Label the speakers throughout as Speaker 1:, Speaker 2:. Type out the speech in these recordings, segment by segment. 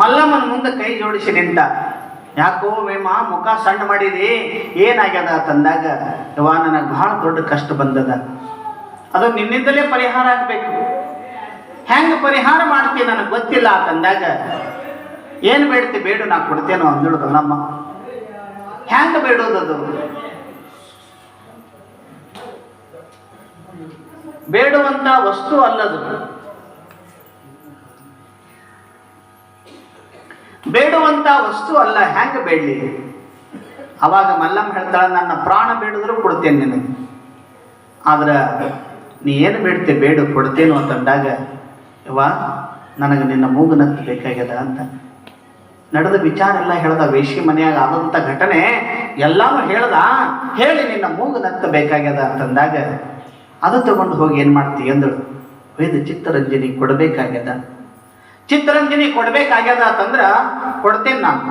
Speaker 1: ಮಲ್ಲಮ್ಮನ ಮುಂದೆ ಕೈ ಜೋಡಿಸಿ ನಿಂತ, ಯಾಕೋ ವೇಮ, ಮುಖ ಸಣ್ಣ ಮಾಡಿದಿ? ಏನಾಗ್ಯದ ತಂದಾಗ? ಯವಾ ನನಗೆ ಬಹಳ ದೊಡ್ಡ ಕಷ್ಟ ಬಂದದ. ಅದು ನಿನ್ನಿಂದಲೇ ಪರಿಹಾರ ಆಗಬೇಕು. ಹೆಂಗೆ ಪರಿಹಾರ ಮಾಡ್ತೀನಿ ನನಗೆ ಗೊತ್ತಿಲ್ಲ ತಂದಾಗ. ಏನು ಬೇಡ್ತಿ, ಬೇಡು, ನಾ ಕೊಡ್ತೇನೋ ಅಂದಳುದಲ್ಲಮ್ಮ ಹೆಂಗೆ ಬೇಡೋದದು? ಬೇಡುವಂತ ವಸ್ತು ಅಲ್ಲದು. ಬೇಡುವಂತ ವಸ್ತು ಅಲ್ಲ ಹೆಂಗೆ ಬೇಡಲಿ? ಅವಾಗ ಮಲ್ಲಮ್ಮ ಹೇಳ್ತಾಳೆ, ನನ್ನ ಪ್ರಾಣ ಬೇಡಿದ್ರು ಕೊಡ್ತೇನೆ ನಿನಗೆ. ಆದ್ರೆ ನೀ ಏನು ಬೇಡ್ತೆ? ಬೇಡು, ಕೊಡ್ತೇನು ಅಂತಂದಾಗ ಯವ್ವ, ನನಗೆ ನಿನ್ನ ಮೂಗು ನತ್ತು ಬೇಕಾಗ್ಯದ ಅಂತ. ನಡೆದ ವಿಚಾರ ಎಲ್ಲ ಹೇಳ್ದ ವೇಷಿ ಮನೆಯಾಗ ಆದಂಥ ಘಟನೆ ಎಲ್ಲಾನು ಹೇಳ್ದ, ಹೇಳಿ ನಿನ್ನ ಮೂಗು ನತ್ತ ಬೇಕಾಗ್ಯದ ಅಂತಂದಾಗ ಅದು ತಗೊಂಡು ಹೋಗಿ ಏನು ಮಾಡ್ತಿ ಅಂದಳು. ವೇದ ಚಿತ್ತರಂಜನಿ ಕೊಡಬೇಕಾಗ್ಯದ. ಚಿತ್ತರಂಜನಿ ಕೊಡ್ಬೇಕಾಗ್ಯದ ಅಂತಂದ್ರ ಕೊಡ್ತೇನೆ ನಾನು.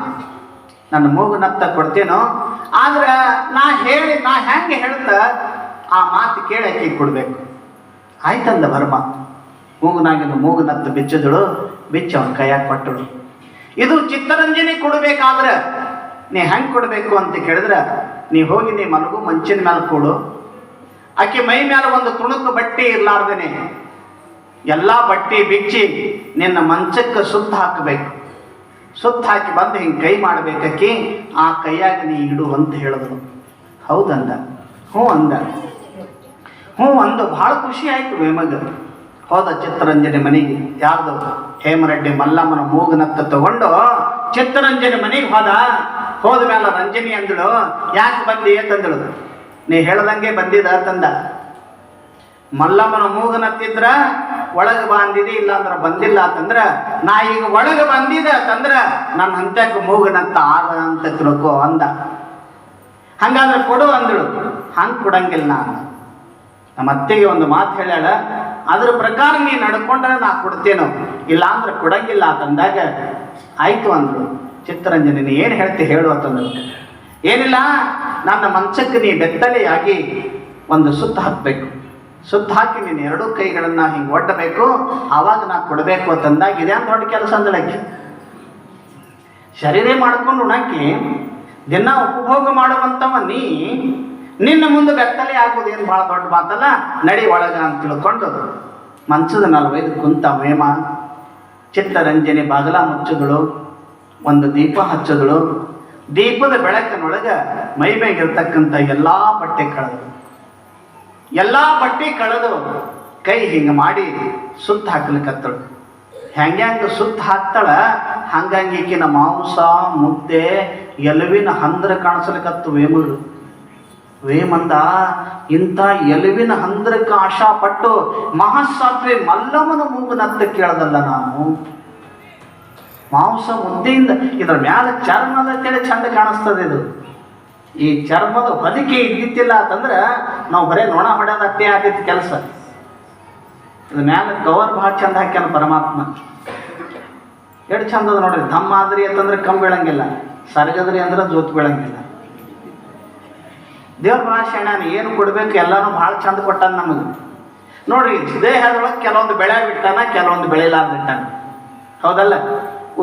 Speaker 1: ನನ್ನ ಮೂಗು ನತ್ತ ಕೊಡ್ತೇನೋ, ಆದ್ರೆ ನಾ ಹೇಳಿ, ನಾ ಹೆಂಗೆ ಹೇಳ್ತ ಆ ಮಾತು ಕೇಳಿ ಆಕೆಗೆ ಕೊಡ್ಬೇಕು. ಆಯ್ತಂದ ಬರ್ಮ ಮೂಗುನಾಗಿನ ಮೂಗು ನತ್ತ ಬಿಚ್ಚಿದಳು, ಬಿಚ್ಚ ಅವನ ಕೈಯಾಗ ಕೊಟ್ಟಳು. ಇದು ಚಿತ್ತರಂಜನಿ ಕೊಡಬೇಕಾದ್ರೆ ನೀ ಹೆಂಗೆ ಕೊಡಬೇಕು ಅಂತ ಕೇಳಿದ್ರೆ, ನೀ ಹೋಗಿ ನೀ ಮಲಗು, ಮಂಚಿನ ಮೇಲೆ ಕೊಡು ಆಕೆ ಮೈ ಮೇಲೆ ಒಂದು ತುಣುಕು ಬಟ್ಟೆ ಇರ್ಲಾರ್ದೇನೆ. ಎಲ್ಲ ಬಟ್ಟೆ ಬಿಚ್ಚಿ ನಿನ್ನ ಮಂಚಕ್ಕೆ ಸುತ್ತ ಹಾಕಬೇಕು. ಸುತ್ತ ಹಾಕಿ ಬಂದು ಹಿಂಗೆ ಕೈ ಮಾಡಬೇಕಕ್ಕಿ, ಆ ಕೈಯಾಗ ನೀ ಇಡು ಅಂತ ಹೇಳಿದ್ರು. ಹೌದಂದ? ಹ್ಞೂ ಅಂದ. ಹ್ಞೂ ಅಂದು ಭಾಳ ಖುಷಿ ಆಯ್ತು ವೇಮಗ ಹೋದ ಚಿತ್ರರಂಜನೆ ಮನೆಗೆ ಯಾರ್ದು? ಹೇಮರೆಡ್ಡಿ ಮಲ್ಲಮ್ಮನ ಮೂಗನತ್ತ ತಗೊಂಡು ಚಿತ್ರರಂಜನೆ ಮನೆಗೆ ಹೋದ. ಹೋದ ಮೇಲೆ ರಂಜನಿ ಅಂದಳು, ಯಾಕೆ ಬಂದಿ ಅಂತಂದಳು. ನೀ ಹೇಳ್ದಂಗೆ ಬಂದಿದ ತಂದ. ಮಲ್ಲಮ್ಮನ ಮೂಗನತ್ತಿದ್ರ ಒಳಗೆ ಬಂದಿದೆ ಇಲ್ಲ ಅಂದ್ರೆ ಬಂದಿಲ್ಲ ಅಂತಂದ್ರ, ನಾ ಈಗ ಒಳಗೆ ಬಂದಿದೆ ಅಂತಂದ್ರ ನನ್ನ ಹಂತಕ್ಕೆ ಮೂಗನತ್ತ ಆದ ಅಂತ ತಿಳ್ಕೋ ಅಂದ. ಹಂಗಾದ್ರೆ ಕೊಡು ಅಂದಳು. ಹಂಗೆ ಕೊಡಂಗಿಲ್ಲ ನಾನು. ನಮ್ಮ ಅತ್ತೆಗೆ ಒಂದು ಮಾತು ಹೇಳ್ಯಾಳ, ಅದ್ರ ಪ್ರಕಾರ ನೀ ನಡ್ಕೊಂಡ್ರೆ ನಾ ಕೊಡ್ತೇನೋ ಇಲ್ಲ ಅಂದ್ರೆ ಕೊಡಂಗಿಲ್ಲ ಅಂತಂದಾಗ ಆಯ್ತು ಅಂದಳು. ಚಿತ್ತರಂಜನೆ ಏನು ಹೇಳ್ತಿ ಹೇಳು ಅಂತಂದ್ರು ಏನಿಲ್ಲ, ನನ್ನ ಮಂಚಕ್ಕೆ ನೀ ಬೆತ್ತಲೆಯಾಗಿ ಒಂದು ಸುತ್ತ ಹಾಕಬೇಕು ಸುತ್ತ ಹಾಕಿ ನೀನು ಎರಡೂ ಕೈಗಳನ್ನು ಹಿಂಗೆ ಒಡ್ಡಬೇಕು ಆವಾಗ ನಾ ಕೊಡಬೇಕು ಅಂತಂದಾಗ ಇದೇನು ದೊಡ್ಡ ಕೆಲಸ ಅಂದಳಕ್ಕೆ ಶರೀರ ಮಾಡ್ಕೊಂಡು ಉಣಕ್ಕೆ, ದಿನ ಉಪಭೋಗ ಮಾಡುವಂಥವ ನೀ, ನಿನ್ನ ಮುಂದೆ ಬೆತ್ತಲೆ ಏನು ಭಾಳ ದೊಡ್ಡ ಮಾತಲ್ಲ? ನಡಿ ಒಳಗ ಅಂತ ತಿಳ್ಕೊಂಡು ಮನ್ಸದ ನಲವೈದು ಕುಂತ ಮೇಮ, ಚಿತ್ತರಂಜನೆ ಬಾಗಲ ಮುಚ್ಚುಗಳು, ಒಂದು ದೀಪ ಹಚ್ಚುಗಳು, ದೀಪದ ಬೆಳಕಿನೊಳಗೆ ಮೈ ಮೇಗಿರ್ತಕ್ಕಂಥ ಎಲ್ಲ ಬಟ್ಟೆ ಕಳೆದು ಎಲ್ಲ ಬಟ್ಟೆ ಕಳೆದು ಕೈ ಹಿಂಗೆ ಮಾಡಿ ಸುತ್ತ ಹಾಕ್ಲಿಕ್ಕತ್ತಳು ಹೆಂಗ್ಯಾಂಗ ಸುತ್ತ ಹಾಕ್ತಾಳ ಈಕಿನ ಮಾಂಸ, ಮುದ್ದೆ, ಎಲುವಿನ ಹಂದ್ರ ಕಾಣಿಸ್ಲಿಕ್ಕತ್ತು ವೇಮರು. ವೇಮಂದ, ಇಂಥ ಎಲುವಿನ ಹಂದ್ರಕ್ಕೆ ಆಶಾ ಪಟ್ಟು ಮಹಾಸಾತ್ವಿ ಮಲ್ಲಮ್ಮನ ಮೂಗನತ್ತ ಕೇಳದಲ್ಲ ನಾನು. ಮಾಂಸ ಮುದ್ದೆಯಿಂದ ಇದ್ರ ಮ್ಯಾಲ ಚರ್ಮದ ಕೆಳ ಚಂದ ಕಾಣಿಸ್ತದೆ ಇದು. ಈ ಚರ್ಮದ ಹೊದಿಕೆ ಇದ್ದಿತ್ತಿಲ್ಲ ಅಂತಂದ್ರೆ ನಾವು ಬರೇ ನೋಣ ಹೊಡೆಯೋದು ಅಷ್ಟೇ ಆಗೈತಿ ಕೆಲಸ. ಇದು ಮ್ಯಾಲ ಕವರ್ ಭಾಳ ಚಂದ ಹಾಕ್ಯಾನ ಪರಮಾತ್ಮ. ಎಷ್ಟು ಚಂದ ಅದ ನೋಡ್ರಿ, ಧಮ್ಮ ಆದ್ರಿ ಅಂತಂದ್ರೆ ಕಮ್ಮಿ ಬೀಳಂಗಿಲ್ಲ, ಸರಗದ್ರಿ ಅಂದ್ರೆ ಜೋತ್ ಬೀಳಂಗಿಲ್ಲ. ದೇವ್ರ ಭಾಳ ಶರಣಾನ, ಏನು ಕೊಡ್ಬೇಕು ಎಲ್ಲಾನು ಭಾಳ ಚಂದ ಕೊಟ್ಟಾನ ನಮಗೆ. ನೋಡ್ರಿ, ದೇಹದೊಳಗೆ ಕೆಲವೊಂದು ಬೆಳೆ ಬಿಟ್ಟಾನ, ಕೆಲವೊಂದು ಬೆಳೆಲಾರ್ದು ಬಿಟ್ಟಾನ. ಹೌದಲ್ಲ?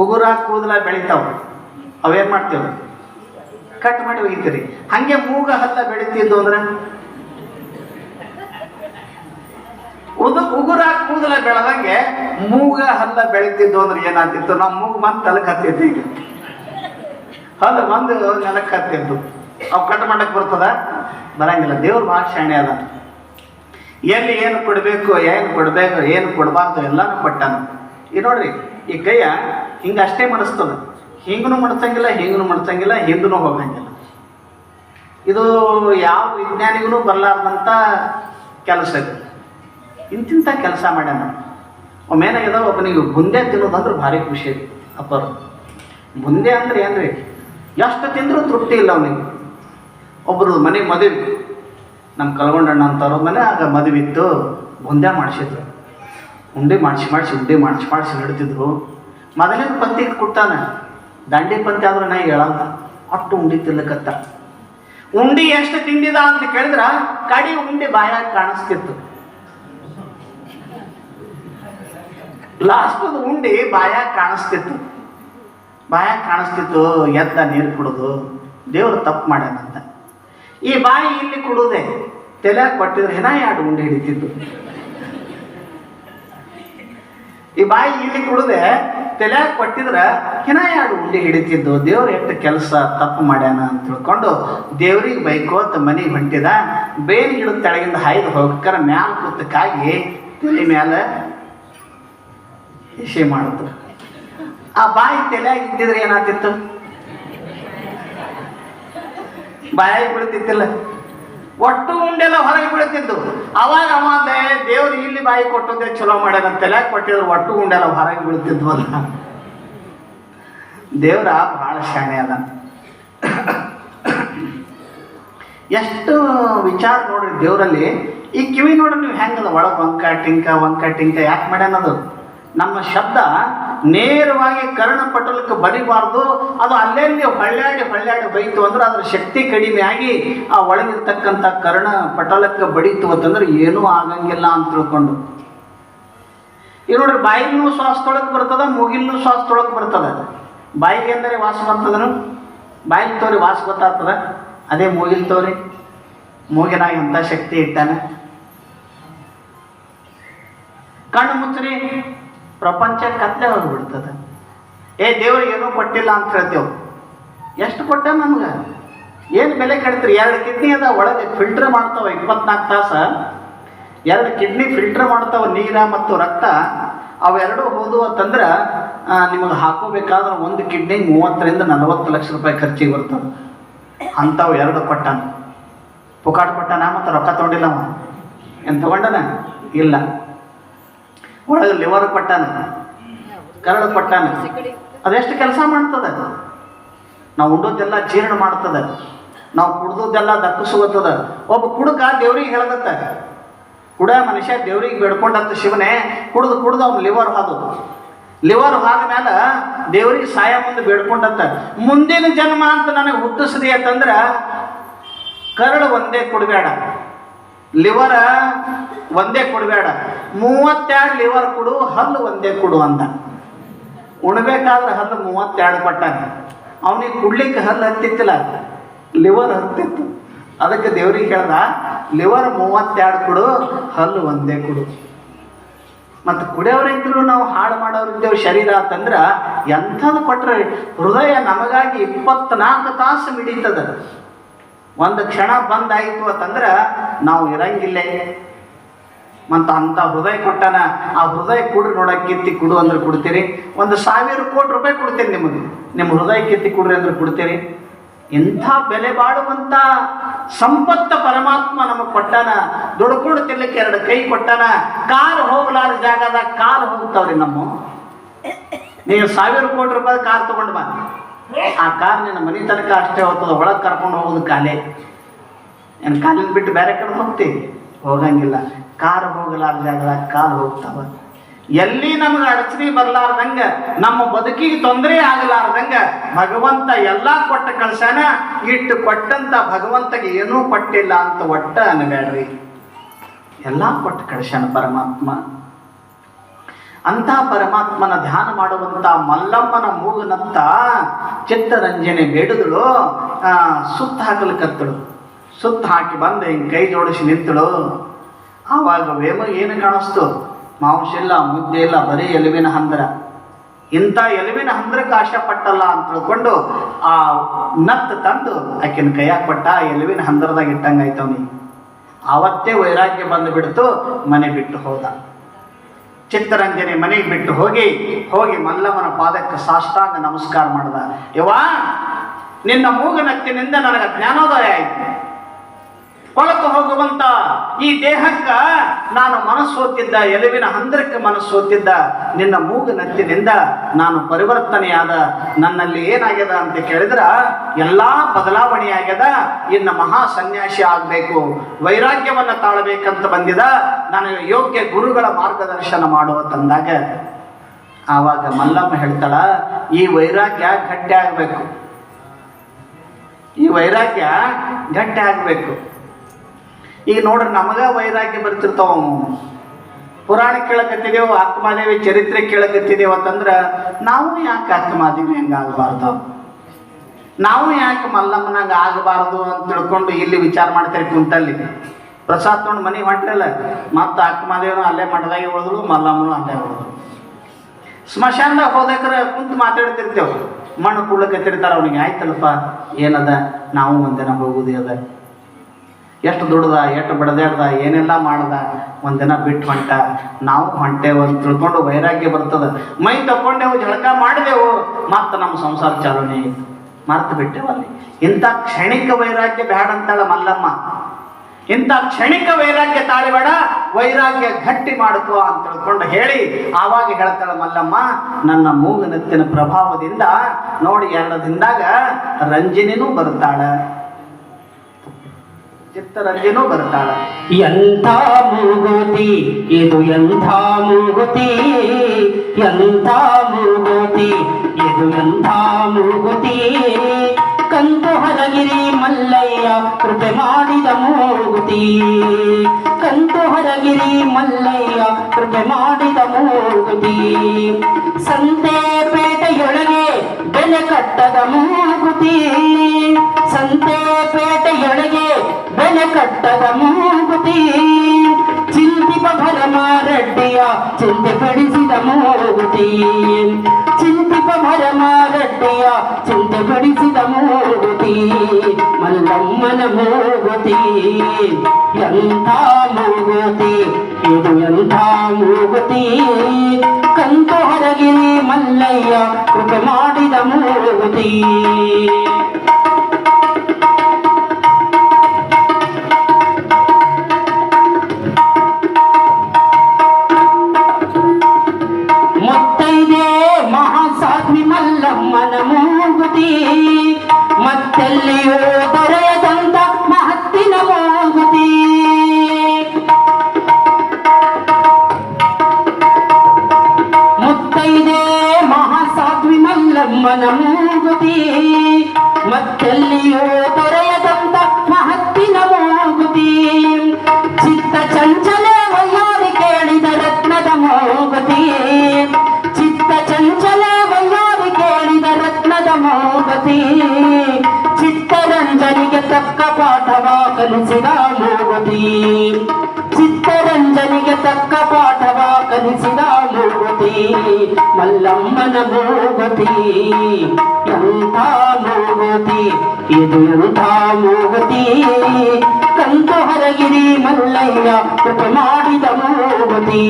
Speaker 1: ಉಗುರ ಕೂದಲ ಬೆಳಿತಾವ. ಅವೇನ್ ಮಾಡ್ತೇವೆ? ಕಟ್ ಮಾಡಿ ಒಗಿತೀರಿ. ಹಂಗೆ ಮೂಗ ಹತ್ತ ಬೆಳಿತಿದ್ದು ಅಂದ್ರೆ ಉದು ಉಗುರ ಕೂದಲ ಬೆಳೆದಂಗೆ, ಮೂಗ ಹಲ್ಲ ಬೆಳಿತಿದ್ದು ಅಂದ್ರೆ ಏನಾಗ್ತಿತ್ತು? ನಮ್ಮ ಮೂಗು ಮತ್ತೆ ತಲಕ್ ಹತ್ತಿತ್ತು ಈಗ. ಹಲ್ಲು ಬಂದು ನೆಲಕ್ಕೆ ಹತ್ತಿತ್ತು ಅವು ಕಟ್ ಮಾಡಕ್ ಬರ್ತದ? ಬರಂಗಿಲ್ಲ. ದೇವ್ರ ಭಾಳ ಶಾಣೆ ಅದ. ಎಲ್ಲಿ ಏನು ಕೊಡಬೇಕು ಏನು ಕೊಡಬೇಕು, ಏನು ಕೊಡಬಾರ್ದು ಎಲ್ಲಾನು ಕೊಟ್ಟಾನ. ಈ ನೋಡ್ರಿ, ಈ ಕೈಯ ಹಿಂಗೆ ಅಷ್ಟೇ ಮಡಿಸ್ತದ. ಹಿಂಗೂ ಮಡ್ಸಂಗಿಲ್ಲ, ಹಿಂಗನು ಮಡ್ಸಂಗಿಲ್ಲ ಹಿಂದೂ ಹೋಗಂಗಿಲ್ಲ. ಇದು ಯಾವ ವಿಜ್ಞಾನಿಗೂ ಬರಲಾರ್ದಂಥ ಕೆಲಸ ಇದು. ಇಂತಿಂಥ ಕೆಲಸ ಮಾಡ್ಯಾನ. ಒಮ್ಮೇನಾಗ್ಯದ ಒಬ್ಬನಿಗೆ ಬುಂದೆ ತಿನ್ನೋದಂದ್ರೆ ಭಾರಿ ಖುಷಿ ಅಪ್ಪರು ಬುಂದೆ ಅಂದ್ರೆ ಏನ್ರಿ? ಎಷ್ಟು ತಿಂದರೂ ತೃಪ್ತಿ ಇಲ್ಲ ಅವನಿಗೆ. ಒಬ್ಬರು ಮನೆಗೆ ಮದುವೆ ನಮ್ಮ ಕಲ್ಗೊಂಡಣ್ಣ ಅಂತವ್ರ ಮನೆ, ಆಗ ಮದುವೆ ಇತ್ತು. ಬುಂದೆ ಮಾಡಿಸಿದ್ರು. ಉಂಡೆ ಮಾಡಿಸಿ ಮಾಡಿಸಿ, ಉಂಡೆ ಮಾಡಿಸಿ ಮಾಡಿಸಿ ನಡ್ತಿದ್ರು. ಮೊದಲಿನ ಪಂತಿ ಕೊಡ್ತಾನೆ. ದಂಡಿ ಪಂಕ್ತಿ ಆದ್ರೆ ನಾ ಹೇಳಲ್ಲ. ಅಷ್ಟು ಉಂಡಿ ತಿನ್ಲಕತ್ತ ಉಂಡಿ ಎಷ್ಟು ತಿಂದಿದ ಅಂತ ಕೇಳಿದ್ರ, ಕಡಿ ಉಂಡೆ ಬಾಯಾಗಿ ಕಾಣಿಸ್ತಿತ್ತು. ಲಾಸ್ಟದ ಉಂಡಿ ಬಾಯಾಗ ಕಾಣಿಸ್ತಿತ್ತು. ಬಾಯಾಗ ಕಾಣಿಸ್ತಿತ್ತು, ಎದ್ದ ನೀರು ಕುಡಿದು, ದೇವ್ರು ತಪ್ಪು ಮಾಡ್ಯಾನಂತ. ಈ ಬಾಯಿ ಇಲ್ಲಿ ಕುಡುದೆ ತಲೆ ಕೊಟ್ಟಿದ್ರೆ ಹೆನ ಎರಡು ಉಂಡೆ ಹಿಡಿತಿತ್ತು. ಈ ಬಾಯಿ ಇಲ್ಲಿ ಕುಡುದೆ ತಲೆ ಕೊಟ್ಟಿದ್ರೆ ಹಿನ ಎರಡು ಉಂಡೆ ಹಿಡಿತಿದ್ದು ದೇವ್ರ ಎಷ್ಟು ಕೆಲಸ ತಪ್ಪು ಮಾಡ್ಯಾನ ಅಂತ ತಿಳ್ಕೊಂಡು ದೇವ್ರಿಗೆ ಬೈಕೋತ ಮನೆಗೆ ಹೊಂಟಿದ. ಬೇರೆ ಗಿಡದ ತೆಳಗಿಂದ ಹಾಯ್ದು ಹೋಗಕ್ಕರ ಮ್ಯಾಲ ಕೂತಕ್ಕಾಗಿ ತಲೆ ಮ್ಯಾಲ ಇಶೆ ಮಾಡಿತು ಆ ಬಾಯಿ ತಲೆಯಾಗ ಇದ್ದಿದ್ರೆ ಏನಾಗ್ತಿತ್ತು? ಬಾಯಿ ಬಿಡುತ್ತಿತ್ತಿಲ್ಲ ಒಟ್ಟು ಉಂಡೆಲ್ಲ ಹೊರಗೆ ಬಿಡುತ್ತಿದ್ದು ಅವಾಗ ಅವಾಗ ದೇವ್ರು ಇಲ್ಲಿ ಬಾಯಿ ಕೊಟ್ಟದ್ದೇ ಚಲೋ ಮಾಡ್ಯಾನ ತಲೆ ಕೊಟ್ಟಿದ್ರು, ಒಟ್ಟು ಉಂಡೆಲ್ಲ ಹೊರಗೆ ಬೀಳ್ತಿದ್ವಲ್ಲ ದೇವ್ರ ಬಹಳ ಶಾಣೆ ಅದ. ಎಷ್ಟು ವಿಚಾರ ನೋಡ್ರಿ ದೇವರಲ್ಲಿ. ಈ ಕಿವಿ ನೋಡ್ರಿ ನೀವು ಹೆಂಗದ? ಒಳಗೆ ವಂಕ ಟಿಂಕ ವಂಕ ಟಿಂಕ ಯಾಕೆ ಮಾಡ್ಯಾನದು ನಮ್ಮ ಶಬ್ದ ನೇರವಾಗಿ ಕರ್ಣಪಟಲಕ್ಕೆ ಬರಿಬಾರ್ದು. ಅದು ಅಲ್ಲೆಲ್ಲಿ ಹೊಳ್ಳ್ಯಾಡಿ ಹೊಳ್ಳ್ಯಾಡಿ ಬೈತು ಅಂದ್ರೆ ಅದ್ರ ಶಕ್ತಿ ಕಡಿಮೆ ಆಗಿ ಆ ಒಳಗಿರ್ತಕ್ಕಂಥ ಕರ್ಣ ಪಟಲಕ್ಕೆ ಬಡಿತು ಅಂತಂದ್ರೆ ಏನೂ ಆಗಂಗಿಲ್ಲ ಅಂತ ತಿಳ್ಕೊಂಡು. ಈಗ ನೋಡ್ರಿ, ಬಾಯಿನೂ ಶ್ವಾಸ ತೊಳಕ್ ಬರ್ತದ ಮುಗಿಲ್ನು ಶ್ವಾಸ ತೊಳಕ್ ಬರ್ತದ. ಬಾಯಿಗೆ ಅಂದರೆ ವಾಸ ಬರ್ತದನು? ಬಾಯಿಲ್ ತೋರಿ ವಾಸ ಗೊತ್ತಾಗ್ತದ? ಅದೇ ಮೂಗಿಲ್ ತೋರಿ. ಮೂಗಿನಾಗ ಎಂಥ ಶಕ್ತಿ ಇಟ್ಟಾನೆ? ಕಣ್ಣು ಮುಚ್ಚ್ರಿ. ಪ್ರಪಂಚ ಕತ್ಲೆ ಹೋಗ್ಬಿಡ್ತದೆ. ಏ ದೇವ್ರಿಗೆ ಏನೂ ಕೊಟ್ಟಿಲ್ಲ ಅಂತ ಹೇಳ್ತೇವೆ ಎಷ್ಟು ಕೊಟ್ಟ ನಮ್ಗೆ? ಏನು ಬೆಲೆ ಕಡಿತ್ರಿ ಎರಡು ಕಿಡ್ನಿ ಅದ ಒಳಗೆ ಫಿಲ್ಟರ್ ಮಾಡ್ತಾವ ಇಪ್ಪತ್ನಾಲ್ಕು ತಾಸ. ಎರಡು ಕಿಡ್ನಿ ಫಿಲ್ಟರ್ ಮಾಡ್ತಾವ, ನೀರ ಮತ್ತು ರಕ್ತ. ಅವೆರಡು ಹೋದವು ಅಂತಂದ್ರೆ ನಿಮಗೆ ಹಾಕೋಬೇಕಾದ್ರೆ ಒಂದು ಕಿಡ್ನಿ ಮೂವತ್ತರಿಂದ ನಲವತ್ತು ಲಕ್ಷ ರೂಪಾಯಿ ಖರ್ಚಿಗೆ ಬರ್ತದೆ. ಅಂಥವು ಎರಡು ಕೊಟ್ಟಾನ ಪುಕಾಟ್ ಕೊಟ್ಟಾನ ಮತ್ತು ರೊಕ್ಕ ತೊಗೊಂಡಿಲ್ಲ ಅವ ಏನು ತಗೊಂಡನ? ಇಲ್ಲ. ಒಳಗೆ ಲಿವರ್ ಕೊಟ್ಟಾನ. ಕರಳು ಕೊಟ್ಟಾನ. ಅದೆಷ್ಟು ಕೆಲಸ ಮಾಡ್ತದ? ನಾವು ಉಂಡೋದೆಲ್ಲ ಜೀರ್ಣ ಮಾಡ್ತದ. ನಾವು ಕುಡ್ದದ್ದೆಲ್ಲ ದಕ್ಕಿಸುವಂತದ ಒಬ್ಬ ಕುಡುಕ ದೇವ್ರಿಗೆ ಹೇಳ್ದತ್ತ. ಕುಡ ಮನುಷ್ಯ ದೇವ್ರಿಗೆ ಬೇಡ್ಕೊಂಡಂತ ಶಿವನೇ ಕುಡ್ದು ಕುಡ್ದು ಅವ್ನು ಲಿವರ್ ಹಾದು. ಲಿವರ್ ಹಾದ ಮೇಲೆ ದೇವ್ರಿಗೆ ಸಾಯ ಮುಂದೆ ಬೇಡ್ಕೊಂಡಂತ. ಮುಂದಿನ ಜನ್ಮ ಅಂತ ನನಗೆ ಹುಟ್ಟಿಸ್ರಿ ಅಂತಂದ್ರ ಕರಡು ಒಂದೇ ಕೊಡಬೇಡ. ಲಿವರ ಒಂದೇ ಕೊಡಬೇಡ ಮೂವತ್ತೆರಡು ಲಿವರ್ ಕೊಡು, ಹಲ್ಲು ಒಂದೇ ಕೊಡು ಅಂತ ಉಣ್ಬೇಕಾದ್ರೆ ಹಲ್ಲು ಮೂವತ್ತೆರಡು ಕೊಟ್ಟಾನ. ಅವನಿಗೆ ಕುಡ್ಲಿಕ್ಕೆ ಹಲ್ಲು ಹತ್ತಿತ್ತಿಲ್ಲ. ಲಿವರ್ ಹತ್ತಿತ್ತು. ಅದಕ್ಕೆ ದೇವ್ರಿಗೆ ಕೇಳ್ದ ಲಿವರ್ ಮೂವತ್ತೆರಡು ಕೊಡು, ಹಲ್ಲು ಒಂದೇ ಕೊಡು. ಮತ್ತು ಕುಡಿಯೋರಿದ್ರು ನಾವು ಹಾಳು ಮಾಡೋರಿದ್ದೇವೆ ಶರೀರ ಅಂತಂದ್ರೆ ಎಂಥದ್ದು ಕೊಟ್ಟರೆ ಹೃದಯ ನಮಗಾಗಿ ಇಪ್ಪತ್ನಾಲ್ಕು ತಾಸು ಮಿಡೀತದ. ಒಂದು ಕ್ಷಣ ಬಂದಾಯಿತು ಅಂತಂದ್ರೆ ನಾವು ಇರಂಗಿಲ್ಲ. ಮತ್ತು ಅಂಥ ಹೃದಯ ಕೊಟ್ಟನ, ಆ ಹೃದಯ ಕೊಡ್ರಿ ನೋಡಕ್ಕೆ ಕಿತ್ತಿ ಕೊಡು ಅಂದ್ರೆ ಕೊಡ್ತೀರಿ. ಒಂದು ಸಾವಿರ ಕೋಟಿ ರೂಪಾಯಿ ಕೊಡ್ತೀನಿ ನಿಮಗೆ. ನಿಮ್ಮ ಹೃದಯ ಕಿತ್ತಿ ಕೊಡ್ರಿ ಅಂದ್ರೆ ಕೊಡ್ತೀರಿ. ಇಂಥ ಬೆಲೆ ಬಾಳುವಂಥ ಸಂಪತ್ತ ಪರಮಾತ್ಮ ನಮಗೆ ಕೊಟ್ಟಾನ, ದುಡ್ಕೊಂಡು ತಿನ್ನಲಿಕ್ಕೆ ಎರಡು ಕೈ ಕೊಟ್ಟಾನ ಕಾಲು ಹೋಗ್ಲಾರ ಜಾಗದಾಗ ಕಾಲು ಹೋಗ್ತಾವ್ರಿ ನಮ್ಮ. ನೀವು ಸಾವಿರ ಕೋಟಿ ರೂಪಾಯಿ ಕಾರ್ ತಗೊಂಡು ಬಾ. ಆ ಕಾರ್ ನಿನ್ನ ಮನೆ ತನಕ ಅಷ್ಟೇ ಹೋಗ್ತದೆ, ಒಳಗೆ ಕರ್ಕೊಂಡು ಹೋಗೋದು ಕಾಲೇ ಏನು ಕಾಲಿನ ಬಿಟ್ಟು ಬೇರೆ ಕಡೆ ಹೋಗ್ತಿ? ಹೋಗಂಗಿಲ್ಲ. ಕಾರ್ ಹೋಗಲಾರ್ದೆ ಜಾಗದಾಗ ಕಾಲು ಹೋಗ್ತಾವ. ಎಲ್ಲಿ ನಮ್ಗೆ ಅಡಚಣೆ ಬರ್ಲಾರ್ದಂಗ, ನಮ್ಮ ಬದುಕಿಗೆ ತೊಂದರೆ ಆಗಲಾರ್ದಂಗ, ಭಗವಂತ ಎಲ್ಲ ಕೊಟ್ಟ ಕಳ್ಸಾನ ಇಟ್ಟು ಕೊಟ್ಟಂತ ಭಗವಂತಗೆ ಏನೂ ಕೊಟ್ಟಿಲ್ಲ ಅಂತ ಒಟ್ಟ ಅನ್ಬೇಡ್ರಿ ಎಲ್ಲ ಕೊಟ್ಟು ಕಳ್ಸಾನ ಪರಮಾತ್ಮ. ಅಂತ ಪರಮಾತ್ಮನ ಧ್ಯಾನ ಮಾಡುವಂತ ಮಲ್ಲಮ್ಮನ ಮೂಗನಂತ ಚಿತ್ತರಂಜನೆ ಬೇಡದಳು. ಸುತ್ತ ಹಾಕಲಿಕತ್ತಳು ಸುತ್ತ ಹಾಕಿ ಬಂದು ಹಿಂಗೆ ಕೈ ಜೋಡಿಸಿ ನಿಂತಳು. ಆವಾಗ ವೇಮ ಏನು ಕಾಣಿಸ್ತು? ಮಾಂಸ ಇಲ್ಲ ಮುದ್ದೆ ಇಲ್ಲ ಬರೀ ಎಲುವಿನ ಹಂದರ. ಇಂಥ ಎಲುವಿನ ಹಂದ್ರಕ್ಕೆ ಆಶೆ ಪಟ್ಟಲ್ಲ ಅಂತ ತಿಳ್ಕೊಂಡು ಆ ನತ್ ತಂದು ಆಕಿನ ಕೈಯಾಗ ಪಟ್ಟ ಎಲುವಿನ ಹಂದರದಾಗ ಇಟ್ಟಂಗಾಯ್ತು ಅವತ್ತೇ ವೈರಾಗ್ಯ ಬಂದು ಬಿಡ್ತು ಮನೆ ಬಿಟ್ಟು ಹೋದ. ಚಿತ್ತರಂಜನೆ ಮನೆಗೆ ಬಿಟ್ಟು ಹೋಗಿ ಹೋಗಿ ಮಲ್ಲವನ ಪಾದಕ್ಕೆ ಸಾಷ್ಟಾಂಗ ನಮಸ್ಕಾರ ಮಾಡಿದ. ಯವ್ವಾ, ನಿನ್ನ ಮೂಗನತ್ತಿನಿಂದ ನನಗೆ ಜ್ಞಾನೋದಯ ಆಯಿತು. ಕೊಳಕು ಹೋಗುವಂತ ಈ ದೇಹಕ್ಕ ನಾನು ಮನಸ್ಸೋತಿದ್ದ ಎಲುವಿನ ಹಂದರಕ್ಕೆ ಮನಸ್ಸೋತಿದ್ದ ನಿನ್ನ ಮೂಗಿನತ್ತಿನಿಂದ ನಾನು ಪರಿವರ್ತನೆಯಾದ, ನನ್ನಲ್ಲಿ ಏನಾಗ್ಯದ ಅಂತ ಕೇಳಿದ್ರ, ಎಲ್ಲಾ ಬದಲಾವಣೆ ಆಗ್ಯದ, ಇನ್ನು ಮಹಾ ಸನ್ಯಾಸಿ ಆಗಬೇಕು, ವೈರಾಗ್ಯವನ್ನ ತಾಳಬೇಕಂತ ಬಂದಿದ ನನಗೆ ಯೋಗ್ಯ ಗುರುಗಳ ಮಾರ್ಗದರ್ಶನ ಮಾಡುವ ತಂದಾಗ, ಆವಾಗ ಮಲ್ಲಮ್ಮ ಹೇಳ್ತಾಳ, ಈ ವೈರಾಗ್ಯ ಗಟ್ಟಿ ಆಗಬೇಕು. ಈ ವೈರಾಗ್ಯ ಗಟ್ಟಿ ಆಗಬೇಕು. ಈಗ ನೋಡ್ರಿ, ನಮಗ ವೈರಾಗ್ಯ ಬರ್ತಿರ್ತಾವ ಪುರಾಣ ಕೇಳಕತ್ತಿದೇವು, ಆತ್ಮಾದೇವಿ ಚರಿತ್ರೆ ಕೇಳಕತ್ತಿದೇವು ಅಂತಂದ್ರ, ನಾವು ಯಾಕೆ ಅಕ್ಕಮಾದೇವಿ ಹಂಗಾಗಬಾರ್ದು ನಾವು ಯಾಕೆ ಮಲ್ಲಮ್ಮನಂಗ ಆಗಬಾರದು ಅಂತ ತಿಳ್ಕೊಂಡು ಇಲ್ಲಿ ವಿಚಾರ ಮಾಡ್ತಾರೆ ಕುಂತಲ್ಲಿ ಪ್ರಸಾದ್ ತೊಗೊಂಡು ಮನೆ ಹೊಂಟ್ರಲ್ಲ, ಮತ್ತು ಆತ್ಮಾದೇವನು ಅಲ್ಲೇ ಮಠದಾಗೆ ಉಳಿದ್ರು ಮಲ್ಲಮ್ಮನು ಅಲ್ಲೇ ಉಳಿದ್ರು ಸ್ಮಶಾನದಾಗ ಹೋದಕ್ರ ಕುಂತು ಮಾತಾಡ್ತಿರ್ತೇವೆ. ಮಣ್ಣು ಕುಡ್ಲಕತ್ತಿರ್ತಾರ ಅವ್ನಿಗೆ, ಆಯ್ತಲ್ಲಪ್ಪ, ಏನದ? ನಾವು ಒಂದಿನ ಹೋಗುದೇ ಅದ. ಎಷ್ಟು ದುಡ್ದ ಎಷ್ಟು ಬಡದಾಡ್ದ ಏನೆಲ್ಲ ಮಾಡ್ದ, ಒಂದಿನ ಬಿಟ್ಟು ಹೊಂಟ. ನಾವು ಹೊಂಟೇವು ಅಂತ ತಿಳ್ಕೊಂಡು ವೈರಾಗ್ಯ ಬರ್ತದ. ಮೈ ತಕೊಂಡೆವು ಜಳಕ ಮಾಡಿದೆವು, ಮತ್ತೆ ನಮ್ಮ ಸಂಸಾರ ಚಾಲನೆ ಮರ್ತು ಬಿಟ್ಟೆವು ಅಲ್ಲಿ. ಇಂಥ ಕ್ಷಣಿಕ ವೈರಾಗ್ಯ ಬೇಡ ಅಂತಾಳ ಮಲ್ಲಮ್ಮ. ಇಂಥ ಕ್ಷಣಿಕ ವೈರಾಗ್ಯ ತಾಳಿಬೇಡ, ವೈರಾಗ್ಯ ಗಟ್ಟಿ ಮಾಡ್ಕೋ ಅಂತ ತಿಳ್ಕೊಂಡು ಹೇಳಿ ಆವಾಗ ಹೇಳ್ತಾಳ ಮಲ್ಲಮ್ಮ, ನನ್ನ ಮೂಗನೆತ್ತಿನ ಪ್ರಭಾವದಿಂದ ನೋಡಿ, ಎರಡು ದಿನದಾಗ ರಂಜಿನಿನೂ ಬರ್ತಾಳ. ಚಿತ್ತರಂಜಿನೂ ಬರ್ತಾಳ.
Speaker 2: ಎಂಥ ಮೂಗುತಿ, ಇದು ಎಂಥ ಮೂಗುತಿ ಎಂಥ ಮೂಗುತಿ, ಇದು ಎಂಥ ಮೂಗುತಿ. ಕಂದು ಹೊರಗಿರಿ ಮಲ್ಲಯ್ಯ, ಕೃಪೆ ಮಾಡಿದ ಮೂಗುತಿ. ಕಂದು ಹೊರಗಿರಿ ಮಲ್ಲಯ್ಯ, ಕೃಪೆ ಮಾಡಿದ ಮೂಗುತಿ. ಸಂತೆ ಪೇಟೆಯೊಳಗೆ ಬೆಲೆ ಕಟ್ಟದ ಮೂಗುತಿ ಸಂತೆಪೇಟೆಯೊಳಗೆ ಬೆಲೆ ಕಟ್ಟದ ಮೂಗುತಿ ಚಿಂತಿಪ ಭರಮಾರಡ್ಡಿಯ ಚಿಂತೆ ಪಡಿಸಿದ ಮೂಗುತಿ ಚಿಂತಿಪ ಭರಮಾರಡ್ಡಿಯ ಚಿಂತೆ ಪಡಿಸಿದ ಮೂಗುತಿ ಮಲ್ಲಮ್ಮನ ಮೂಗುತಿ ಎಂಥ ಮೂಗುತಿ, ಇದು ಎಂಥ ಮೂಗುತಿ? ಕಂತು ಹೊರಗಿರಿ ಮಲ್ಲಯ್ಯ, ಕೃಪೆ ಮಾಡಿದ ಮೂಗುತಿ. ಮಹಾಸಾಧ್ವಿ ಮಲ್ಲಮ್ಮನ ಮೂಗುತಿ, ಮತ್ತೆಲ್ಲಿಯೂ ಮೂಗುತಿ ಮತ್ತೆಲ್ಲಿಯೋ ದೊರೆಯದಂತ ಮಹತ್ತಿನ ಮೂಗುತಿ ಚಿತ್ತ ಚಂಚಲ ವಯ್ಯಾರಿ ಕೇಳಿದ ರತ್ನದ ಮೂಗುತಿ ಚಿತ್ತ ಚಂಚಲ ವಯ್ಯಾರಿ ಕೇಳಿದ ರತ್ನದ ಮೂಗುತಿ ಚಿತ್ತರಂಜನಿಗೆ ತಕ್ಕ ಪಾಠವ ಕಲಿಸಿದ ಮೂಗುತಿ ಚಿತ್ತರಂಜನಿಗೆ ತಕ್ಕ ಪಾಠವ ಕಲಿಸಿದ ಮೂಗುತಿ ಮಲ್ಲಮ್ಮನ ಮೂಗುತಿ ಎಂಥ ಮೂಗುತಿ ಇದು ಎಂಥ ಮೂಗುತಿ ಕಂತು ಹರಗಿರಿ ಮಲ್ಲಯ್ಯ ಉಪ ಮಾಡಿದ ಮೂಗುತಿ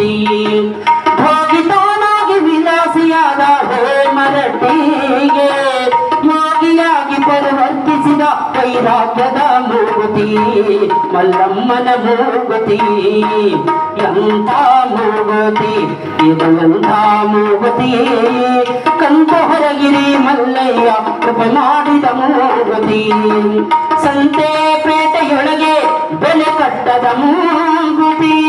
Speaker 2: ಮೂಗುತಿ ಭೋಗಿತಾನಾಗಿ ವಿಲಾಸಿಯಾದ ಮರಟಿಗೆ ಯೋಗಿಯಾಗಿ ಪರಿವರ್ತಿಸಿದ ವೈರಾಗ್ಯದ ಮೂಗುತಿ. ಮಲ್ಲಮ್ಮನ ಮೂಗುತಿ, ಎಂಥ ಮೂಗುತಿ, ಇದು ಎಂಥ ಮೂಗುತಿ. ಕಂತು ಹೊರಗಿರಿ ಮಲ್ಲಯ್ಯ, ಕೃಪೆ ಮಾಡಿದ ಮೂಗುತಿ. ಸಂತೆ ಪೇಟೆಯೊಳಗೆ ಬೆಲೆ ಕಟ್ಟದ ಮೂಗುತಿ.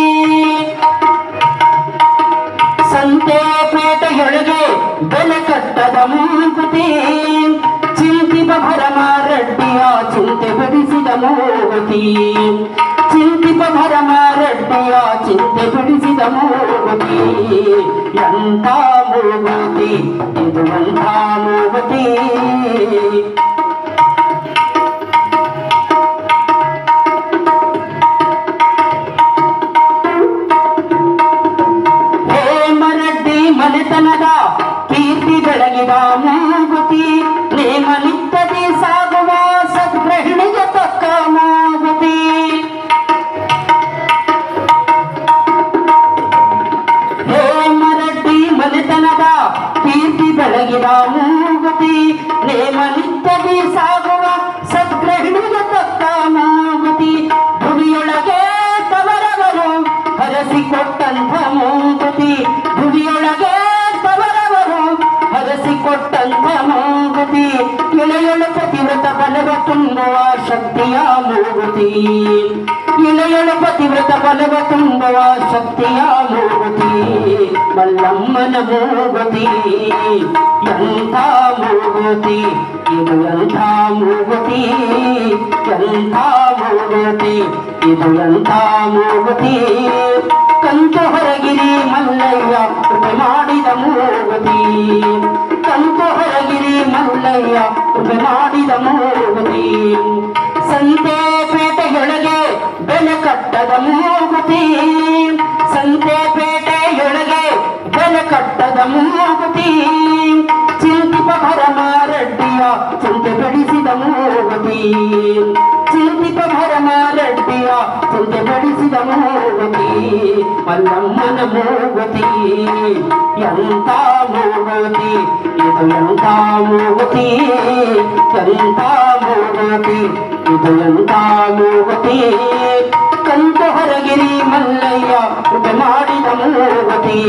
Speaker 2: ಮೂಗುತಿ ಚಿಂತಿಪ ಭರಮ ರೆಡ್ಡಿಯ ಚಿಂತೆ ಬಿಡಿಸಿದ ಮೂಗುತಿ ಚಿಂತಿಪ ಭರಮ ರೆಡ್ಡಿಯ ಚಿಂತೆ ಬಿಡಿಸಿದ ಮೂಗುತಿ ಎಂಥ ಮೂಗುತಿ ಇದು ಎಂಥ ಮೂಗುತಿ ಮೂಗುತಿ ನೇಮ ನಿತ್ಯದಿ ಸಾಗುವ ಸದ್ಗ್ರಹಿಣಿಯ ತಕ್ಕ ಮೂಗುತಿ ಭುವಿಯೊಳಗೆ ತವರವರು ಹರಸಿಕೊಟ್ಟಂಥ ಮೂಗುತಿ. ಭುವಿಯೊಳಗೆ ತವರವರು ಹರಸಿಕೊಟ್ಟಂಥ ಮೂಗುತಿ. ಇಳೆಯೊಳ ಪತಿವ್ರತ ಬಲವ ತುಂಬುವ ಶಕ್ತಿಯ ಮೂಗುತಿ. ಇಳೆಯೊಳ ಪತಿವ್ರತ ಬಲವ ತುಂಬುವ ಶಕ್ತಿಯ ಮೂಗುತಿ. ಮಲ್ಲಮ್ಮನ ಮೂಗುತಿ, ಎಂಥ ಮೂಗುತಿ, ಇದು ಎಂಥ ಮೂಗುತಿ ಎಂಥ ಮೂಗುತಿ, ಇದು ಎಂಥ ಮೂಗುತಿ. ಕಂಚ ಹೊರಗಿರಿ ಮಲ್ಲಯ್ಯ, ಕೃಪೆ ಮಾಡಿದ ಮೂಗುತಿ. ಕಂಚ ಹೊರಗಿರಿ ಮಲ್ಲಯ್ಯ, ಕೃಪೆ ಮಾಡಿದ ಮೂಗುತಿ. ಸಂತೆ ಪೇಟೆಯೊಳಗೆ ಬೆಲೆ ಕಟ್ಟದ ಮೂಗುತಿ. ಸಂತೆ ಕಟ್ಟದ ಮೂಗುತಿ ಚಿಂತಿಪ ಭರಮಾರೆಡ್ಡಿಯ ಚಿಂತೆ ಬೆಳೆಸಿದ ಮೂಗುತಿ. ಚಿಂತಿಪ ಭರಮಾರೆಡ್ಡಿಯ ಚಿಂತೆ ಬೆಳೆಸಿದ ಮೂಗುತಿ. ಮಲ್ಲಮ್ಮನ ಮೂಗುತಿ, ಎಂತ ಮೂಗುತಿ, ಇದು ಎಂತ ಮೂಗುತಿ ಎಂತ ಮೂಗುತಿ, ಇದು ಎಂತ ಮೂಗುತಿ. ಹೊರಗಿರಿ ಮಲ್ಲಯ್ಯ, ಕೃಪ ಮಾಡಿದ ಮೂರುಪತಿ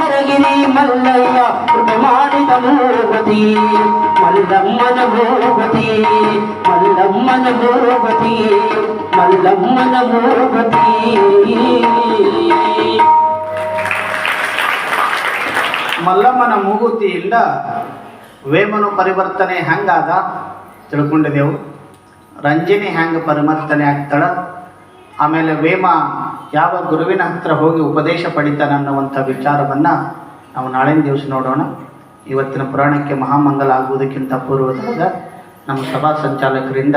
Speaker 2: ಹೊರಗಿರಿ ಮಲ್ಲಯ್ಯ, ಕೃಪ ಮಾಡಿದ ಮೂರುಪತಿ ಮಲ್ಲಮ್ಮನ ಭೂಪತಿ ಮಲ್ಲಮ್ಮನ ಭೂಪತಿ ಮಲ್ಲಮ್ಮನ ಭೂಪತಿ.
Speaker 1: ಮಲ್ಲಮ್ಮನ ಮೂಗುತಿಯಿಂದ ವೇಮನು ಪರಿವರ್ತನೆ ಹೆಂಗಾದ? ತಿಳ್ಕೊಂಡಿದ್ದೆವು ರಂಜಿನಿ ಹ್ಯಾಂಗೆ ಪರಿವರ್ತನೆ ಆಗ್ತಾಳ? ಆಮೇಲೆ ವೇಮ ಯಾವ ಗುರುವಿನ ಹತ್ರ ಹೋಗಿ ಉಪದೇಶ ಪಡಿತಾನೆ ಅನ್ನುವಂಥ ವಿಚಾರವನ್ನು ನಾವು ನಾಳಿನ ದಿವಸ ನೋಡೋಣ. ಇವತ್ತಿನ ಪುರಾಣಕ್ಕೆ ಮಹಾಮಂಗಲ ಆಗುವುದಕ್ಕಿಂತ ಪೂರ್ವದಾಗ ನಮ್ಮ ಸಭಾ ಸಂಚಾಲಕರಿಂದ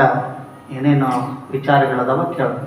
Speaker 1: ಏನೇನು ವಿಚಾರಗಳದಾವ ಕೇಳೋಣ.